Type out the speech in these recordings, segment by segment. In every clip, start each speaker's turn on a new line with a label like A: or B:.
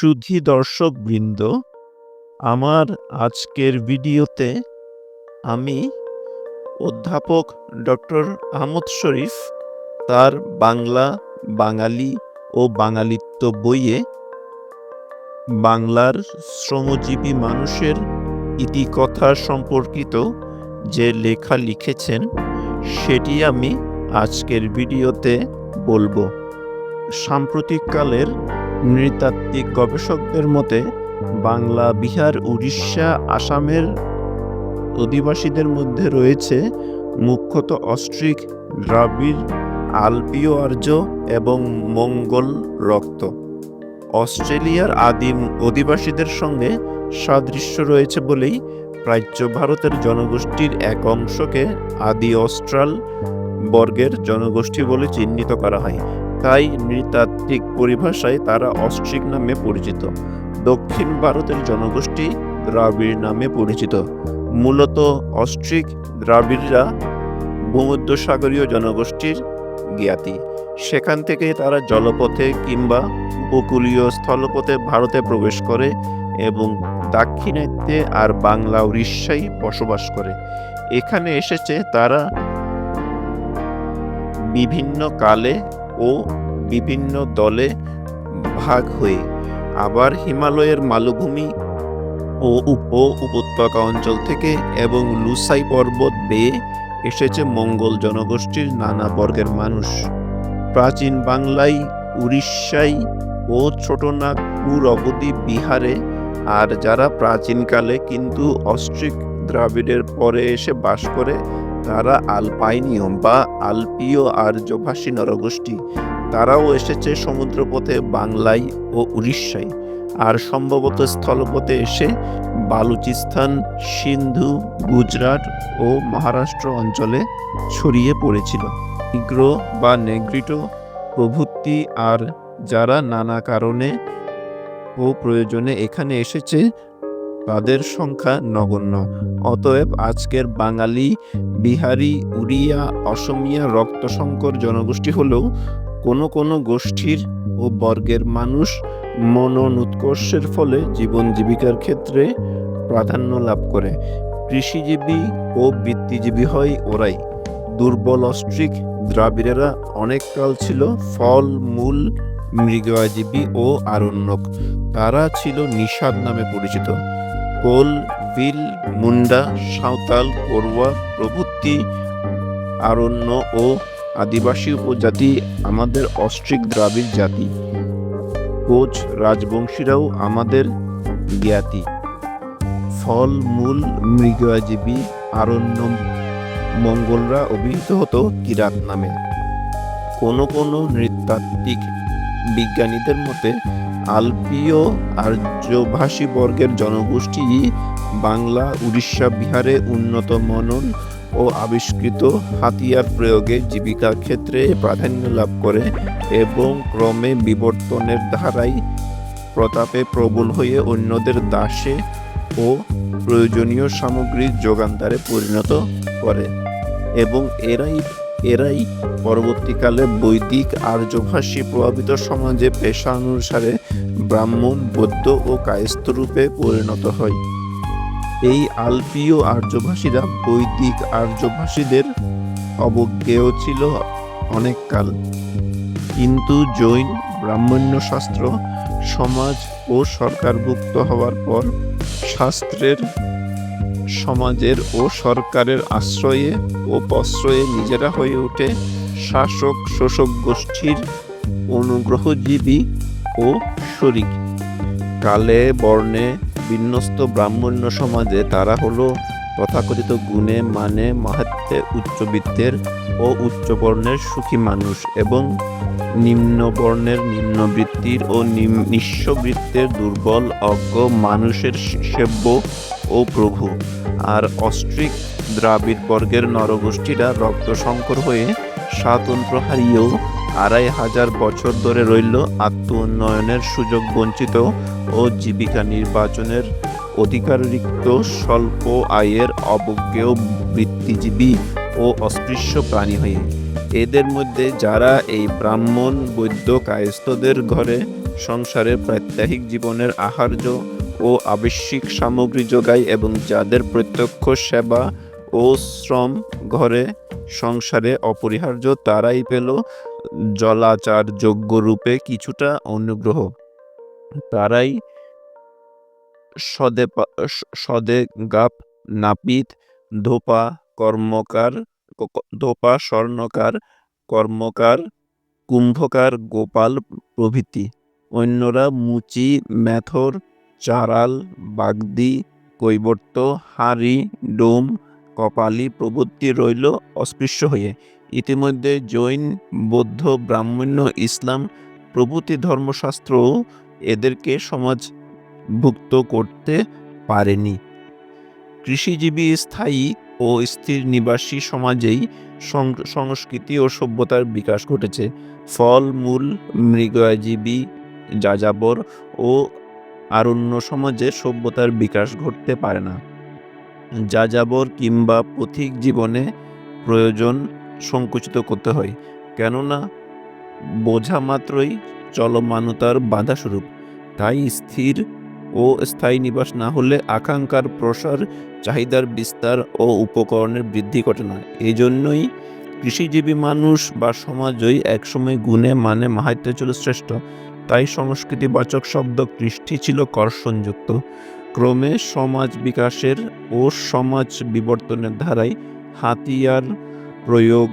A: সুধী দর্শক বৃন্দ আমার আজকের ভিডিওতে আমি অধ্যাপক ডক্টর আহমদ শরীফ তার বাংলা, বাঙালি ও বাঙালিত্ব বইয়ে বাংলার শ্রমজীবী মানুষের ইতিকথা সম্পর্কিত যে লেখা লিখেছেন, সেটি আমি আজকের ভিডিওতে বলব। সাম্প্রতিককালের নৃতাত্ত্বিক গবেষকদের মতে, বাংলা, বিহার, উড়িষ্যা, আসামের অধিবাসীদের মধ্যে রয়েছে মুখ্যত অস্ট্রিক, দ্রাবিড়, আলপীয় আর্য এবং মঙ্গল রক্ত। অস্ট্রেলিয়ার আদিম অধিবাসীদের সঙ্গে সাদৃশ্য রয়েছে বলেই প্রাচ্য ভারতের জনগোষ্ঠীর এক অংশকে আদি অস্ট্রাল বর্গের জনগোষ্ঠী বলে চিহ্নিত করা হয়। তাই নৃতাত্ত্বিক পরিভাষায় তারা অস্ট্রিক নামে পরিচিত। দক্ষিণ ভারতের জনগোষ্ঠী দ্রাবিড় নামে পরিচিত। মূলত অস্ট্রিক দ্রাবিড়রা ভূমধ্যসাগরীয় জনগোষ্ঠীর জ্ঞাতি। সেখান থেকে তারা জলপথে কিংবা উপকূলীয় স্থলপথে ভারতে প্রবেশ করে এবং দাক্ষিণাত্যে আর বাংলা উড়িষ্যায় বসবাস করে। এখানে এসেছে তারা বিভিন্ন কালে ও বিভিন্ন দলে ভাগ হয়ে আবার হিমালয়ের মালভূমি ও উপ উপত্যকা অঞ্চল থেকে এবং লুসাই পর্বত বেয়ে এসেছে মঙ্গল জনগোষ্ঠীর নানা বর্গের মানুষ। প্রাচীন বাংলায় উড়িষ্যায় ও ছোটনাগপুর অবধি বিহারে আর যারা প্রাচীনকালে কিন্তু অস্ট্রিক দ্রাবিড়ের পরে এসে বাস করে তারা আলপাইনীয় বা আলপীয় আর্যভাষী নরগোষ্ঠী। তারাও এসেছে সমুদ্রপথে বাংলায় ও উড়িষ্যায়। আর সম্ভবত স্থলপথে এসে বালুচিস্তান, সিন্ধু, গুজরাট ও মহারাষ্ট্র অঞ্চলে ছড়িয়ে পড়েছিল। নিগ্রো বা নেগ্রিটো প্রভৃতি আর যারা নানা কারণে ও প্রয়োজনে এখানে এসেছে তাদের সংখ্যা নগণ্য। অতএব আজকের বাঙালি, বিহারি, উড়িয়া, অসমিয়া রক্তসংকর জনগোষ্ঠী হলেও কোনো কোনো গোষ্ঠীর ও বর্গের মানুষ মনন উৎকর্ষের ফলে জীবন জীবিকার ক্ষেত্রে প্রাধান্য লাভ করে। কৃষিজীবী ও বৃত্তিজীবী হয় ওরাই। দুর্বল অস্ট্রিক দ্রাবিড়েরা অনেককাল ছিল ফল, মূল মৃগয়াজীবী ও আরণ্যক। তারা ছিল নিষাদ নামে পরিচিত। কোল বিল, মুন্ডা, সাঁওতাল করুয়া প্রভৃতি, আরণ্য ও আদিবাসী উপজাতি আমাদের অস্ট্রিক দ্রাবিড় জাতি। কোচ রাজবংশীরাও আমাদের জ্ঞাতি। ফল, মূল, মৃগজীবী, আরণ্য মঙ্গলরা অভিহিত হতো কিরাত নামে। কোনো কোনো নৃতাত্ত্বিক বিজ্ঞানীদের মতে আলপীয় আর্যভাষী বর্গের জনগোষ্ঠী বাংলা, উড়িষ্যা, বিহারে উন্নত মনন ও আবিষ্কৃত হাতিয়ার প্রয়োগে জীবিকার ক্ষেত্রে প্রাধান্য লাভ করে এবং ক্রমে বিবর্তনের ধারায় প্রতাপে প্রবল হয়ে অন্যদের দাসে ও প্রয়োজনীয় সামগ্রীর যোগানদারে পরিণত করে। এবং এরাই এরাই পরবর্তীকালে বৈদিক আর্যভাষী প্রভাবিত সমাজে পেশা অনুসারে ব্রাহ্মণ, বৌদ্ধ ও কায়স্থ রূপে পরিণত হয়। এই আলপীয় আর্যভাষীরা বৈদিক আর্যভাষীদের অবজ্ঞেয় ছিল অনেককাল কিন্তু জৈন ব্রাহ্মণ্য শাস্ত্র সমাজ ও সরকারভুক্ত হওয়ার পর শাস্ত্রের, সমাজের ও সরকারের আশ্রয়ে ও প্রশ্রয়ে নিজেরা হয়ে ওঠে শাসক শোষক গোষ্ঠীর অনুগ্রহজীবী ও শরিক। কালে বর্ণে বিন্যস্ত ব্রাহ্মণ্য সমাজে তারা হলো তথাকথিত গুণে মানে মাহাত্মে উচ্চবিত্তের ও উচ্চবর্ণের সুখী মানুষ এবং নিম্নবর্ণের নিম্নবৃত্তির ও নিঃস্ববৃত্তের দুর্বল, অজ্ঞ মানুষের সেব্য ও প্রভু। আর অস্ট্রিক দ্রাবিড় বর্গের নরগোষ্ঠীরা রক্তসংকর হয়ে স্বাতন্ত্র হারিয়েও আড়াই হাজার বছর ধরে রইল আত্ম উন্নয়নের সুযোগ বঞ্চিত ও জীবিকা নির্বাচনের অধিকাররিক্ত স্বল্প আয়ের অবজ্ঞেয় বৃত্তিজীবী ও অস্পৃশ্য প্রাণী হয়ে। এদের মধ্যে যারা এই ব্রাহ্মণ, বৈদ্য, কায়স্থদের ঘরে সংসারের প্রাত্যহিক জীবনের আহার্য ও আবশ্যিক সামগ্রী যোগায় এবং যাদের প্রত্যক্ষ সেবা ও শ্রম ঘরে সংসারে অপরিহার্য, তারাই পেল জলাচার যোগ্য রূপে কিছুটা অনুগ্রহ। তারাই সদে গাপ, নাপিত, ধোপা, কর্মকার ধোপা, স্বর্ণকার, কর্মকার, কুম্ভকার, গোপাল প্রভৃতি। অন্যরা মুচি মেথর চারাল, বাগদি, কৈবর্ত, হাড়ি, ডোম, কপালি প্রভৃতি রইল অস্পৃশ্য হয়ে। ইতিমধ্যে জৈন, বৌদ্ধ, ব্রাহ্মণ্য, ইসলাম প্রভৃতি ধর্মশাস্ত্রও এদেরকে সমাজভুক্ত করতে পারেনি। কৃষিজীবী, স্থায়ী ও স্থির নিবাসী সমাজেই সংস্কৃতি ও সভ্যতার বিকাশ ঘটেছে। ফল, মূল, মৃগজীবী, যাযাবর ও আরণ্য সমাজে সভ্যতার বিকাশ ঘটতে পারে না। যাযাবর কিংবা পথিক জীবনে প্রয়োজন সংকুচিত করতে হয়। কেননা, বোঝা মাত্রই চলমানতার বাধাস্বরূপ তাই স্থির ও স্থায়ী নিবাস না হলে আকাঙ্ক্ষার প্রসার, চাহিদার বিস্তার ও উপকরণের বৃদ্ধি ঘটে না। এই জন্যই কৃষিজীবী মানুষ বা সমাজই একসময় গুণে মানে মাহাত্মে ছিল শ্রেষ্ঠ। তাই সংস্কৃতিবাচক শব্দ কৃষ্টি ছিল কর্ষণযুক্ত ক্রমে সমাজ বিকাশের ও সমাজ বিবর্তনের ধারায় হাতিয়ার প্রয়োগ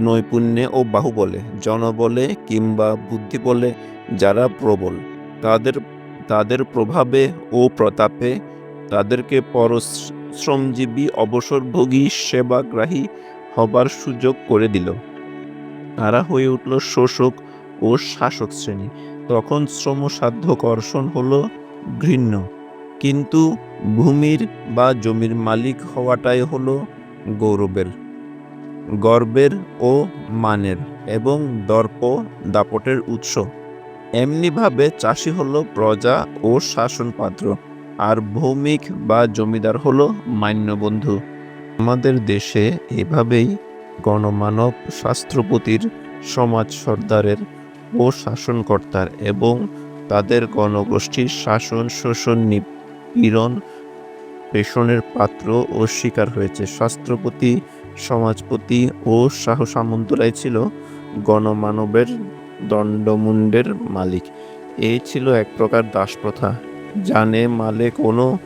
A: নৈপুণ্যে ও বাহুবলে, জনবলে কিংবা বুদ্ধিবলে যারা প্রবল, তাদের তাদের প্রভাবে ও প্রতাপে তাদেরকে পরশ্রমজীবী অবসরভোগী সেবাগ্রাহী হবার সুযোগ করে দিল। তারা হয়ে উঠল শোষক ও শাসক শ্রেণি। তখন শ্রমসাধ্য কর্ষণ হলো ঘৃণ্য। কিন্তু ভূমির বা জমির মালিক হওয়াটাই হলো গৌরবের গর্বের ও মানের এবং দর্প দাপটের উৎস। এমনিভাবে চাষি হলো প্রজা ও শাসনপাত্র, আর ভৌমিক বা জমিদার হলো মান্যবন্ধু আমাদের দেশে এভাবেই গণমানব শাস্ত্রপতির, সমাজ সর্দারের ও শাসনকর্তার এবং তাদের গণগোষ্ঠীর শাসন শোষণ নিপীড়ন পেষণের পাত্র ও শিকার হয়েছে। শাস্ত্রপতি সমাজপতি ও শাহ সামন্তরাই ছিল গণমানবের দণ্ডমুণ্ডের মালিক। এই ছিল এক প্রকার দাসপ্রথা। জানে মালে কোনো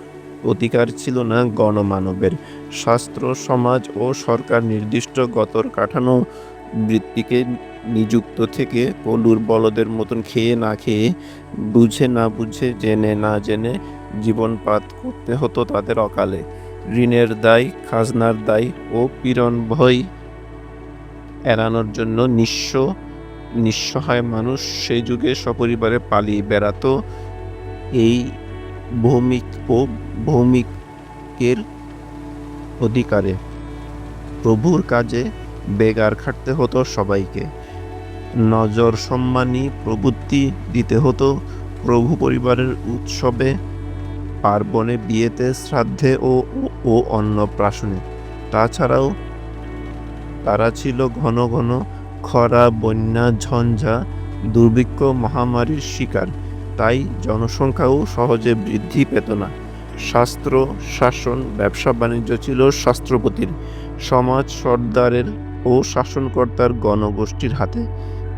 A: অধিকার ছিল না গণমানবের। শাস্ত্র, সমাজ ও সরকার নির্দিষ্ট গতর কাঠানো বৃত্তিকে নিযুক্ত থেকে কলুর বলদের মতন খেয়ে না খেয়ে বুঝে না বুঝে, জেনে না জেনে জীবনপাত করতে হতো তাদের অকালে। ঋণের দায়, খাজনার দায় ও পীড়ন ভয় এড়ানোর জন্য নিঃস্ব, নিঃসহায় মানুষ সেই যুগে সপরিবারে পালিয়ে বেড়াতো। এই ভৌমিক ও ভৌমিকের অধিকারে প্রভুর কাজে বেগার খাটতে হতো সবাইকে। নজর সম্মানী প্রবৃত্তি দিতে হতো প্রভু পরিবারের উৎসবে। পার্বণে বিয়েতে শ্রাদ্ধে ও ও অন্নপ্রাশনে তাছাড়াও তারা ছিল ঘন ঘন খরা, বন্যা, ঝঞ্ঝা, দুর্ভিক্ষ, মহামারীর শিকার। তাই জনসংখ্যাও সহজে বৃদ্ধি পেত না। শাস্ত্র, শাসন, ব্যবসা বাণিজ্য ছিল শাস্ত্রপতির, সমাজ সর্দারের ও শাসনকর্তার গণগোষ্ঠীর হাতে।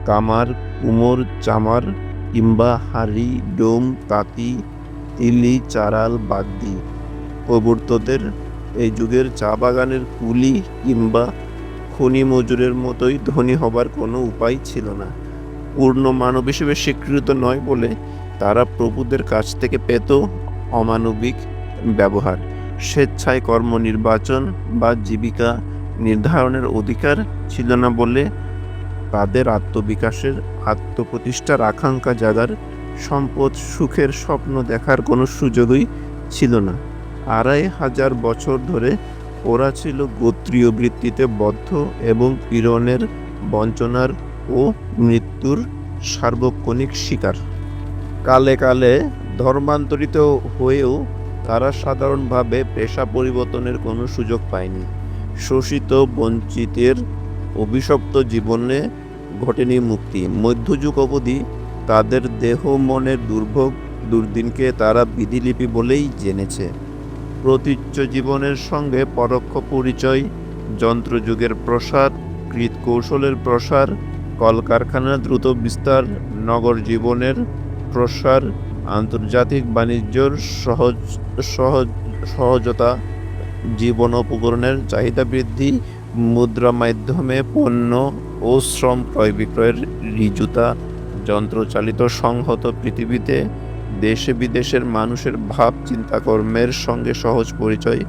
A: কামার, কুমোর, চামার কিংবা হাড়ি, ডোম, তাঁতি তিলি চারাল বাদ বাগদি। প্রবর্তদের এই যুগের চা বাগানের কুলি কিংবা খনি মজুরের মতোই ধনী হবার কোনো উপায় ছিল না। পূর্ণ মানব হিসেবে স্বীকৃত নয় বলে তারা প্রভুদের কাছ থেকে পেত অমানবিক ব্যবহার। স্বেচ্ছায় কর্ম নির্বাচন বা জীবিকা নির্ধারণের অধিকার ছিল না বলে তাদের আত্মবিকাশের, আত্মপ্রতিষ্ঠার আকাঙ্ক্ষা জাগার সম্পদ সুখের স্বপ্ন দেখার কোনো সুযোগই ছিল না। আড়াই হাজার বছর ধরে ওরা ছিল গোত্রীয় বৃত্তিতে বদ্ধ এবং পীড়নের বঞ্চনার ও মৃত্যুর সার্বক্ষণিক শিকার। কালে কালে ধর্মান্তরিত হয়েও তারা সাধারণভাবে পেশা পরিবর্তনের কোনো সুযোগ পায়নি। শোষিত, বঞ্চিতের অভিশপ্ত জীবনে ঘটেনি মুক্তি। মধ্যযুগ অবধি তাদের দেহ মনের দুর্ভোগ দুর্দিনকে তারা বিধিলিপি বলেই জেনেছে। প্রতীচ্য জীবনের সঙ্গে পরোক্ষ পরিচয়, যন্ত্রযুগের প্রসার কৃত কৌশলের প্রসার, কলকারখানার দ্রুত বিস্তার, নগর জীবনের প্রসার, আন্তর্জাতিক বাণিজ্যর সহজ সহজ, সহজতা, জীবন উপকরণের চাহিদা বৃদ্ধি, মুদ্রা মাধ্যমে পণ্য ও শ্রম ক্রয় বিক্রয়ের ঋজুতা যন্ত্রচালিত সংহত পৃথিবীতে দেশে বিদেশের মানুষের ভাব চিন্তাকর্মের সঙ্গে সহজ পরিচয়,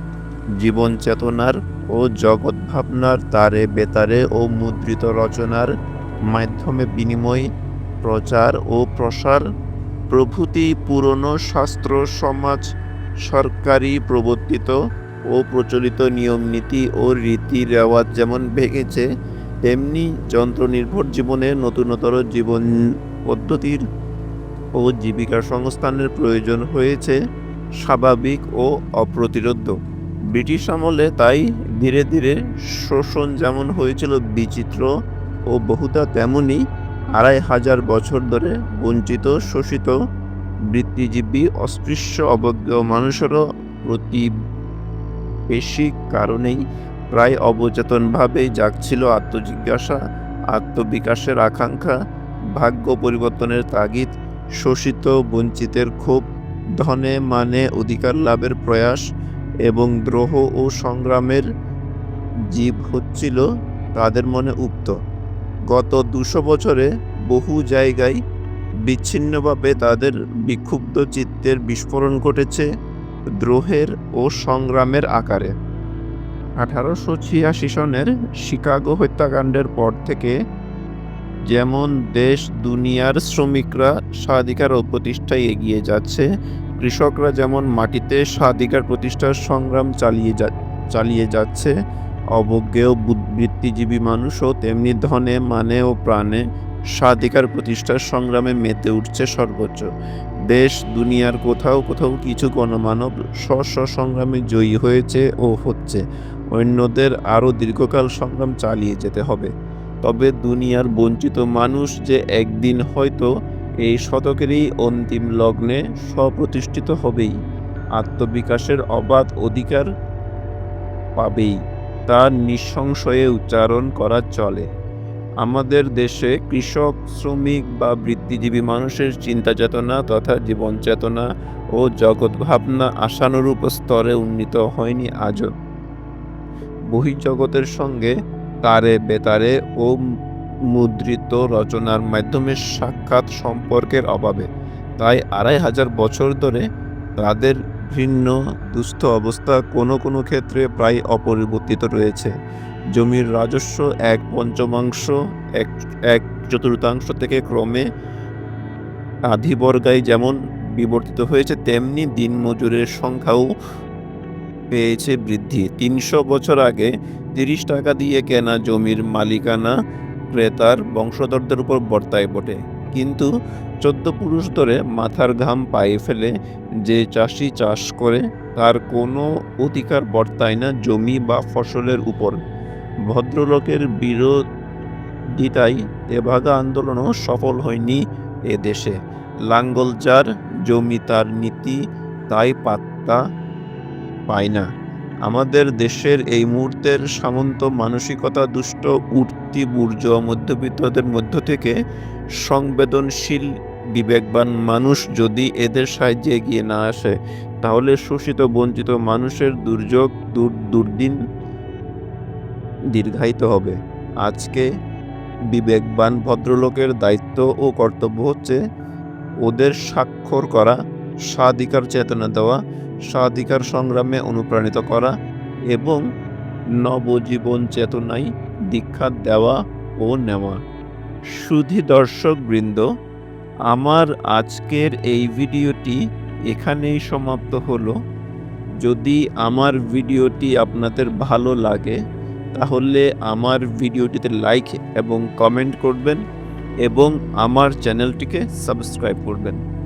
A: জীবন চেতনার ও জগৎ ভাবনার তারে বেতারে ও মুদ্রিত রচনার মাধ্যমে বিনিময়, প্রচার ও প্রসার, প্রভৃতি পুরনো শাস্ত্র সমাজ, সরকারি প্রবর্তিত ও প্রচলিত নিয়ম নীতি ও রীতি রেওয়াজ যেমন ভেঙেছে, তেমনি যন্ত্রনির্ভর জীবনে নতুনতর জীবন পদ্ধতির ও জীবিকা সংস্থানের প্রয়োজন হয়েছে স্বাভাবিক ও অপ্রতিরোধ্য ব্রিটিশ আমলে তাই ধীরে ধীরে শোষণ যেমন হয়েছিল বিচিত্র ও বহুতা তেমনি আড়াই হাজার বছর ধরে বঞ্চিত, শোষিত বৃত্তিজীবী অস্পৃশ্য অবজ্ঞ মানুষেরও প্রতি বেশি কারণেই প্রায় অবচেতনভাবেই জাগছিল আত্মজিজ্ঞাসা, আত্মবিকাশের আকাঙ্ক্ষা ভাগ্য পরিবর্তনের তাগিদ, শোষিত, বঞ্চিতের ক্ষোভ, ধনে মানে অধিকার লাভের প্রয়াস এবং দ্রোহ ও সংগ্রামের জীব হচ্ছিল তাদের মনে উক্ত। গত দুশো বছরে বহু জায়গায় বিচ্ছিন্নভাবে তাদের বিক্ষুব্ধ চিত্তের বিস্ফোরণ ঘটেছে দ্রোহের ও সংগ্রামের আকারে। আঠারোশো ছিয়াশি সনের শিকাগো হত্যাকাণ্ডের পর থেকে যেমন দেশ, দুনিয়ার শ্রমিকরা স্বাধিকার ও প্রতিষ্ঠায় এগিয়ে যাচ্ছে, কৃষকরা যেমন মাটিতে স্বাধিকার প্রতিষ্ঠার সংগ্রাম চালিয়ে যা, চালিয়ে যাচ্ছে, অবজ্ঞেয় বৃত্তিজীবী মানুষও তেমনি ধনে মানে ও প্রাণে স্বাধিকার প্রতিষ্ঠার সংগ্রামে মেতে উঠছে সর্বোচ্চ। দেশ, দুনিয়ার কোথাও কোথাও কিছু গণমানব স্ব স্ব সংগ্রামে জয়ী হয়েছে ও হচ্ছে। অন্যদের আরও দীর্ঘকাল সংগ্রাম চালিয়ে যেতে হবে। তবে দুনিয়ার বঞ্চিত মানুষ যে একদিন হয়তো এই শতকেরই অন্তিম লগ্নে স্বপ্রতিষ্ঠিত হবেই, আত্মবিকাশের অবাধ অধিকার পাবেই, তা নিঃসংশয়ে উচ্চারণ করা চলে। আমাদের দেশে কৃষক, শ্রমিক বা বৃত্তিজীবী মানুষের চিন্তা চেতনা তথা জীবন চেতনা ও জগৎ ভাবনা আশানুরূপ স্তরে উন্নীত হয়নি আজও। বহির্জগতের সঙ্গে তারে বেতারে ও মুদ্রিত রচনার মাধ্যমে সাক্ষাৎ সম্পর্কের অভাবে। তাই আড়াই হাজার বছর ধরে তাদের ভিন্ন দুস্থ অবস্থা কোনো কোনো ক্ষেত্রে প্রায় অপরিবর্তিত রয়েছে। জমির রাজস্ব এক পঞ্চমাংশ, এক এক চতুর্থাংশ থেকে ক্রমে আধিবর্গায় যেমন বিবর্তিত হয়েছে, তেমনি দিনমজুরের সংখ্যাও পেয়েছে বৃদ্ধি। তিনশো বছর আগে তিরিশ টাকা দিয়ে কেনা জমির মালিকানা ক্রেতার বংশধরদের উপর বর্তায় বটে। কিন্তু চোদ্দ পুরুষ ধরে মাথার ঘাম পায়ে ফেলে যে চাষি চাষ করে, তার কোনো অধিকার বর্তায় না জমি বা ফসলের উপর। ভদ্রলোকের বিরোধিতায় তেভাগা আন্দোলনও সফল হয়নি এ দেশে। লাঙ্গল যার, জমি তার নীতি, তাই পাত্তা পায় না। আমাদের দেশের এই মুহূর্তের সামন্ত মানসিকতা দুষ্ট, উঠতি বুর্জ মধ্যবিত্তদের মধ্য থেকে সংবেদনশীল, বিবেকবান মানুষ যদি এদের সাহায্যে এগিয়ে না আসে, তাহলে শোষিত, বঞ্চিত মানুষের দুর্যোগ দুর্দিন দীর্ঘায়িত হবে। আজকে বিবেকবান ভদ্রলোকের দায়িত্ব ও কর্তব্য হচ্ছে ওদের স্বাক্ষর করা, স্বাধিকার চেতনা দেওয়া স্বাধিকার সংগ্রামে অনুপ্রাণিত করা এবং নবজীবন চেতনায় দীক্ষা দেওয়া ও নেওয়া। সুধী দর্শক বৃন্দ আমার আজকের এই ভিডিওটি এখানেই সমাপ্ত হলো। যদি আমার ভিডিওটি আপনাদের ভালো লাগে, তাহলে আমার ভিডিওটিতে লাইক এবং কমেন্ট করবেন এবং আমার চ্যানেলটিকে সাবস্ক্রাইব করবেন।